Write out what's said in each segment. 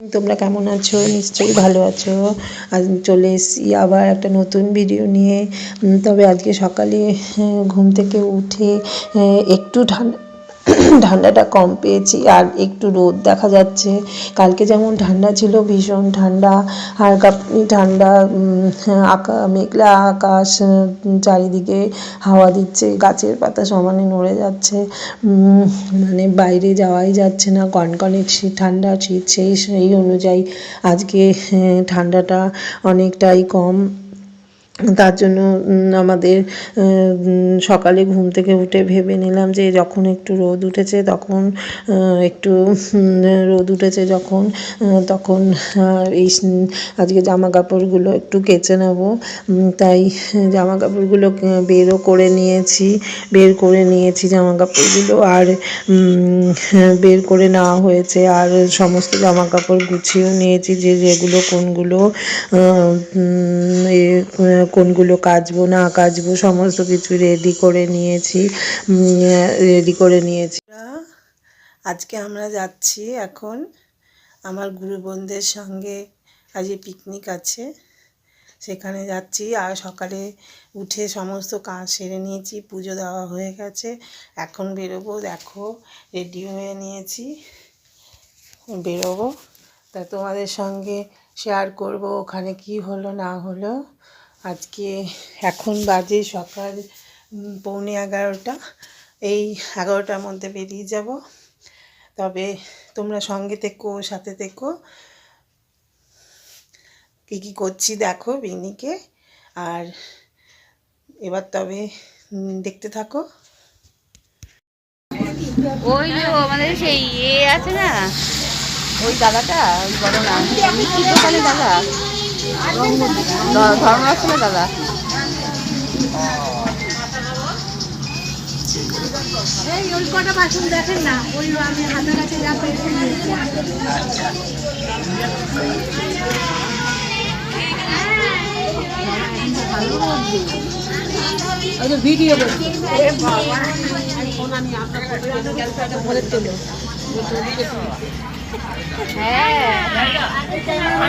তোমরা কেমন আছো? নিশ্চয়ই ভালো আছো। আজ চলে এসেছি আবার একটা নতুন ভিডিও নিয়ে। তবে আজকে সকালে আহ, ঘুম থেকে উঠে একটু ঠান্ডা ঠান্ডাটা কম পেয়েছি। আর একটু রোদ দেখা যাচ্ছে। কালকে যেমন ঠান্ডা ছিল, ভীষণ ঠান্ডা। হালকা ঠান্ডা আকা, মেঘলা আকাশ চারিদিকে হাওয়া দিচ্ছে, গাছের পাতা সমানে নড়ে যাচ্ছে। মানে বাইরে যাওয়াই যাচ্ছে না। কনকনে শীত ঠান্ডা শীত সেই সেই অনুযায়ী আজকে ঠান্ডাটা অনেকটাই কম। তার জন্য আমাদের সকালে ঘুম থেকে উঠে ভেবে নিলাম যে যখন একটু রোদ উঠেছে তখন একটু রোদ উঠেছে যখন তখন এই আজকে জামা কাপড়গুলো একটু কেচে নেব। তাই জামা কাপড়গুলো বেরও করে নিয়েছি, বের করে নিয়েছি জামা কাপড়গুলো আর বের করে নেওয়া হয়েছে আর সমস্ত জামা কাপড় গুছিয়েও নিয়েছি যে যেগুলো কোনগুলো কোনগুলো কাচবো, না কাচবো, সমস্ত কিছু রেডি করে নিয়েছি রেডি করে নিয়েছি। আজকে আমরা যাচ্ছি এখন আমার গুরু বোনদের সঙ্গে আজকে পিকনিক আছে। সেখানে যাচ্ছি, আর সকালে উঠে সমস্ত কাজ সেরে নিয়েছি, পুজো দেওয়া হয়ে গেছে। এখন বেরোবো, দেখো রেডি হয়ে নিয়েছি। বেরোবো, তা তোমাদের সঙ্গে শেয়ার করব, ওখানে কি হলো, না হলো। আজকে এখন বাজে সকাল পৌনে এগারোটা। এই এগারোটার মধ্যে বেরিয়ে যাব। তবে তোমরা সঙ্গে থেকো সাথে থেকো। কী কী করছি দেখো পিকনিকে আর এবার তবে দেখতে থাকো। ওই যে আমাদের সেই ইয়ে আছে না? ওই দাদাটা ওই বড় না কি দোকানে দাদা? ধ- ধর্মরাষ্ট্রের দাদা দেখেন না ওই আমি হাতের কাছে যা পেয়েছি ভিডিও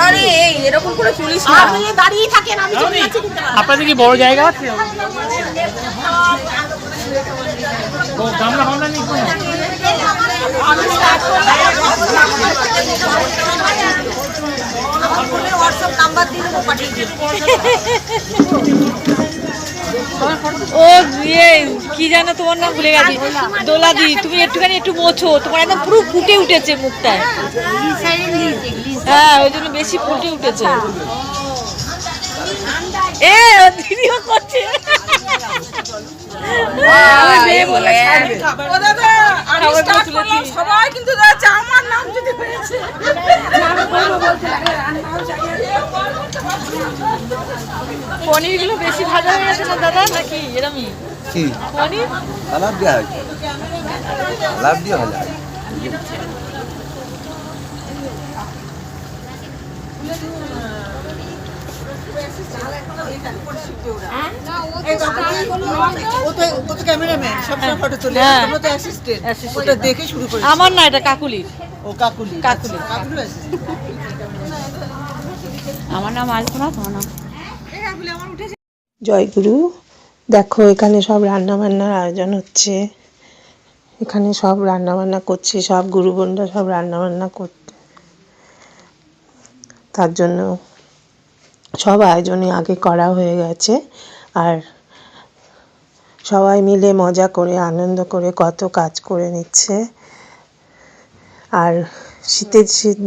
আরে এরকম করে চলিস আপনি দাঁড়িয়ে থাকেন আমি চলে যাচ্ছি আপনাদের কি বড় জায়গা আছে? ও গামলা ফামলা নেই হোয়াটসঅ্যাপ নাম্বার দিয়ে দেবো পাঠিয়ে দিন ও ইয়ে কি জানো তোমার নাম ভুলে গেছি। দোলাদি তুমি একটুখানি একটু মোছো তোমার একদম পুরো ফুটে উঠেছে মুখটায়। হ্যাঁ ওই জন্য বেশি ফুটে উঠেছে। এ ভিডিও করছে। আমার। সবাই কিন্তু নাম যদি হয়েছে পনিরগুলো বেশি ভাজা হয়ে গেছে না দাদা? নাকি এরমই? কি? পনির? আলাপ দেওয়া হয়েছে। আলাপ শুরু করে আমার না এটা কাকুলির। ও কাকুলি। কাকুলি। কাকুলি। আমার নাম আলপনা জয়গুরু, দেখো এখানে সব রান্না বান্নার আয়োজন হচ্ছে। এখানে সব রান্না বান্না করছে, সব গুরু বোনরা সব রান্না বান্না কর, তার জন্য সব আয়োজনই আগে করা হয়ে গেছে। আর সবাই মিলে মজা করে, আনন্দ করে, কত কাজ করে নিচ্ছে। আর শীতের শীত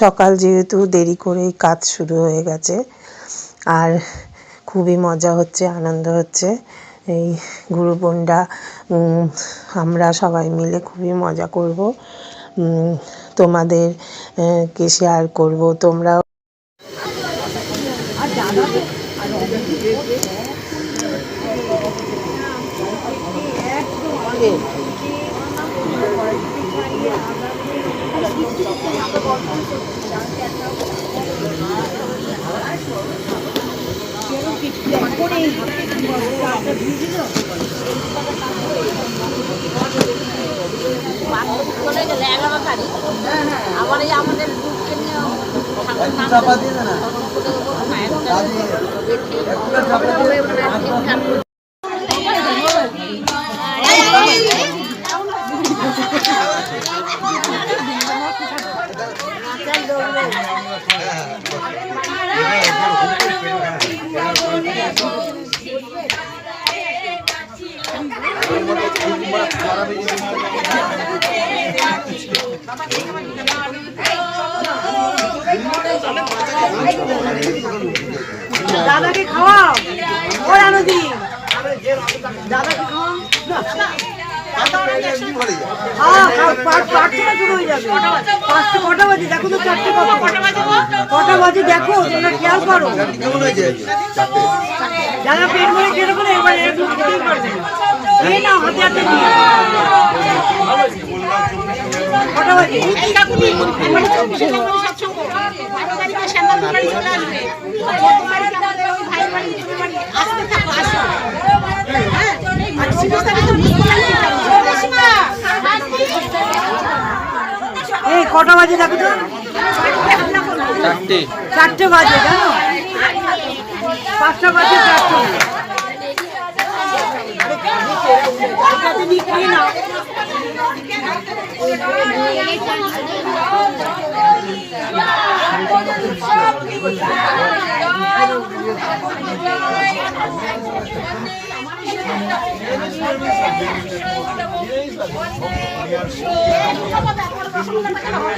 সকাল যেহেতু দেরি করেই কাজ শুরু হয়ে গেছে আর খুবই মজা হচ্ছে আনন্দ হচ্ছে। এই গুরুপণ্ডা উম, আমরা সবাই মিলে খুবই মজা করব। তোমাদের কে শেয়ার করব? তোমরাও। একটু চাপা দিয়ে দে না দাদি, একটু চাপা দিয়ে দে। দাদাকে খাওয়াও। ও রানুদি। দাদাকে খাওয়াও। হ্যাঁ, পাঁচ- পাঁচ- পাঁচটা শুরু হয়ে যাবে। পাঁচটা কটা বাজে? দেখো তো চারটে কত? কটা বাজে দেখো তোমরা খেয়াল করো। যারা পেট ভরে খেতে পারে এবার একটু খেতেই পারবে না। হাতে হাতে কটা বাজে? এই কটা বাজে দেখো তো? চারটে। চারটে বাজে জানো? পাঁচটা বাজে চারটে। নিয়ে খেয়ে নাও।